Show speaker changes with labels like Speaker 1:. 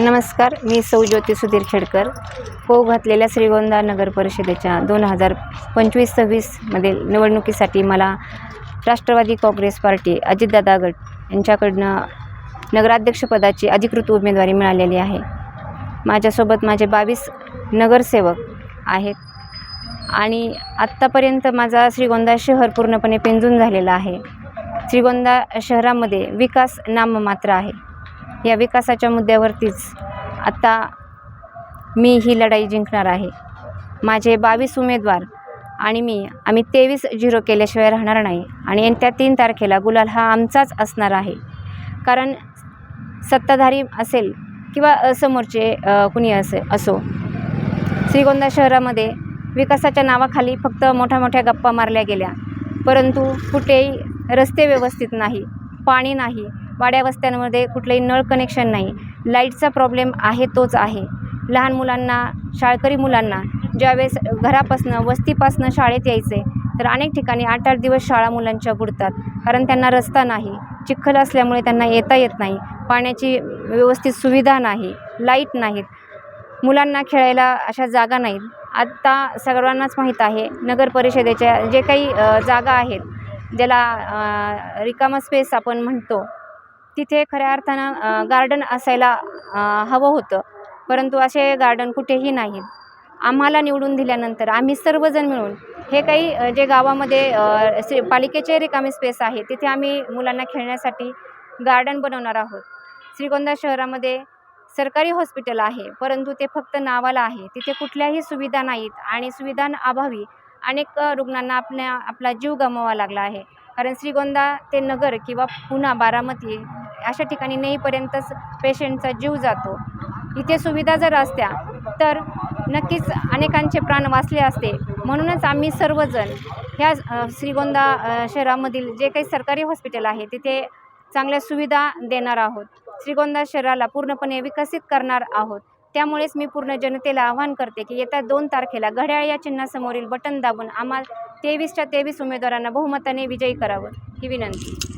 Speaker 1: नमस्कार मी सौ ज्योती सुधीर खेडकर. हो घातलेल्या श्रीगोंदा नगर परिषदेच्या दोन हजार पंचवीस सव्वीसमधील निवडणुकीसाठी मला राष्ट्रवादी काँग्रेस पार्टी अजितदादा गट यांच्याकडनं नगराध्यक्षपदाची अधिकृत उमेदवारी मिळालेली आहे. माझ्यासोबत माझे बावीस नगरसेवक आहेत आणि आत्तापर्यंत माझा श्रीगोंदा शहर पूर्णपणे पेंजून झालेला आहे. श्रीगोंदा शहरामध्ये विकास नाममात्र आहे. या विकासाच्या मुद्द्यावरतीच आत्ता मी ही लढाई जिंकणार आहे. माझे बावीस उमेदवार आणि मी आम्ही तेवीस झिरो केल्याशिवाय राहणार नाही आणि त्या तीन तारखेला गुलाल हा आमचाच असणार आहे. कारण सत्ताधारी असेल किंवा समोरचे कुणी असे असो. श्रीगोंदा शहरामध्ये विकासाच्या नावाखाली फक्त मोठ्या मोठ्या गप्पा मारल्या गेल्या. परंतु कुठेही रस्ते व्यवस्थित नाही पाणी नाही वाड्या वस्त्यांमध्ये कुठलंही नळ कनेक्शन नाही. लाईटचा प्रॉब्लेम आहे तोच आहे. लहान मुलांना शाळकरी मुलांना ज्यावेळेस घरापासनं वस्तीपासनं शाळेत यायचे तर अनेक ठिकाणी आठ आठ दिवस शाळा मुलांच्या बुडतात. कारण त्यांना रस्ता नाही चिखल असल्यामुळे त्यांना येता येत नाही पाण्याची व्यवस्थित सुविधा नाही लाइट नाहीत. मुलांना खेळायला अशा जागा नाहीत. आत्ता सर्वांनाच माहीत आहे नगर परिषदेच्या जे काही जागा आहेत ज्याला रिकामा स्पेस आपण म्हणतो तिथे खऱ्या अर्थानं गार्डन असायला हवं होतं. परंतु असे गार्डन कुठेही नाहीत. आम्हाला निवडून दिल्यानंतर आम्ही सर्वजण मिळून हे काही जे गावामध्ये श्री पालिकेचे रिकामे स्पेस आहे तिथे आम्ही मुलांना खेळण्यासाठी गार्डन बनवणार आहोत. श्रीगोंदा शहरामध्ये सरकारी हॉस्पिटल आहे परंतु ते फक्त नावाला आहे. तिथे कुठल्याही सुविधा नाहीत आणि सुविधांअभावी अनेक रुग्णांना आपल्या आपला जीव गमवावा लागला आहे. कारण श्रीगोंदा ते नगर किंवा पुणा बारामती अशा ठिकाणी नेईपर्यंतच पेशंटचा जीव जातो. इथे सुविधा जर असत्या तर नक्कीच अनेकांचे प्राण वाचले असते. म्हणूनच आम्ही सर्वजण ह्या श्रीगोंदा शहरामधील जे काही सरकारी हॉस्पिटल आहे तिथे चांगल्या सुविधा देणार आहोत. श्रीगोंदा शहराला पूर्णपणे विकसित करणार आहोत. त्यामुळेच मी पूर्ण जनतेला आवाहन करते की येत्या दोन तारखेला घड्याळ या चिन्हासमोरील बटन दाबून आम्हाला तेवीसच्या तेवीस उमेदवारांना बहुमताने विजयी करावं. ही विनंती.